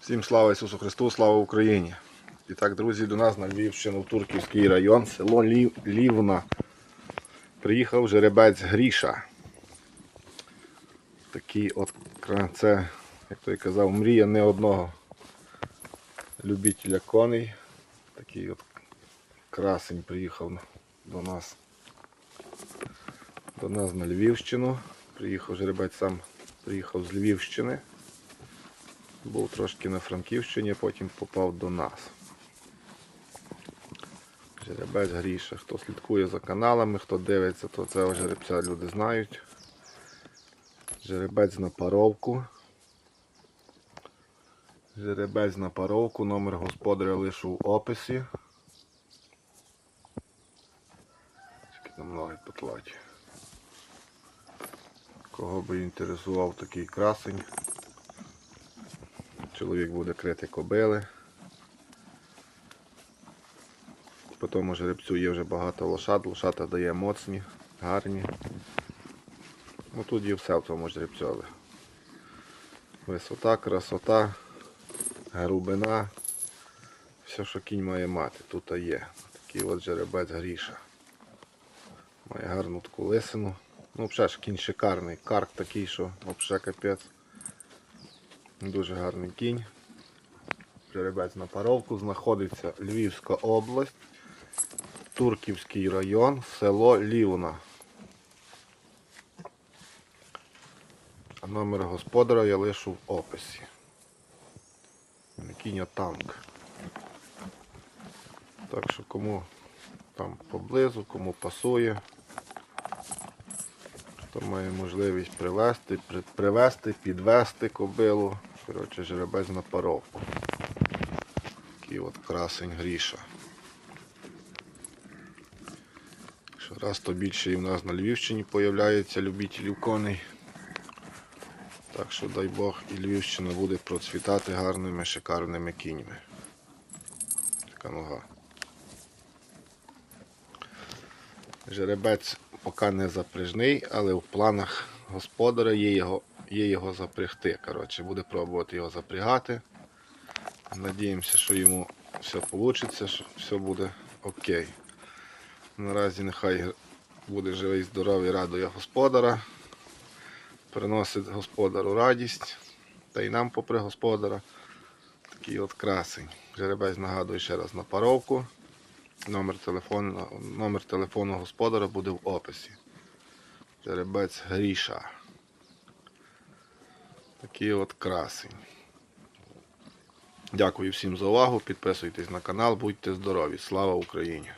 Всім слава Ісусу Христу, слава Україні! І так, друзі, до нас на Львівщину в Турківський район, село Лів... Лівна. Приїхав жеребець Гріша. Такий от це, як той казав, мрія не одного любителя коней. Такий от красень приїхав до нас. До нас на Львівщину. Приїхав жеребець сам приїхав з Львівщини. Був трошки на Франківщині, потім попав до нас. Жеребець Гріша. Хто слідкує за каналами, хто дивиться, то цього жеребця люди знають. Жеребець на паровку. Жеребець на паровку, номер господаря лише в описі. Тільки там ноги потлаті. Кого би інтересував такий красень. Чоловік буде крити кобили. По тому жеребцю є вже багато лошад, лошата дає моцні, гарні. Ну тут є все в тому жеребцьові. Висота, красота, грубина. Все, що кінь має мати, тут є. Такий от жеребець гріша. Має гарну таку лисину. Ну, взагалі ж кінь шикарний. Карк такий, що взагалі капець. Дуже гарний кінь. Жеребець на паровку знаходиться Львівська область, Турківський район, село Лівна. Номер господаря я лишу в описі. Кінь танк. Так що кому там поблизу, кому пасує, хто має можливість привезти, при- привезти, підвезти кобилу. Коротше, жеребець на паровку. Такий от красень гріша. Раз то більше і в нас на Львівщині появляється любителів коней. Так що дай Бог і Львівщина буде процвітати гарними, шикарними кіньми. Така нога. Жеребець поки не запряжний, але в планах господаря є його, є його запрягти. Коротше, буде пробувати його запрягати. Надіємося, що йому все вийде, що все буде окей. Наразі нехай буде живий, здоровий, радує господаря. Приносить господару радість. Та й нам попри господаря. Такий от красень. Жеребець нагадую ще раз на паровку. Номер телефону, номер телефону господаря буде в описі. Жеребець Гріша. Такий от красень. Дякую всім за увагу. Підписуйтесь на канал, будьте здорові. Слава Україні!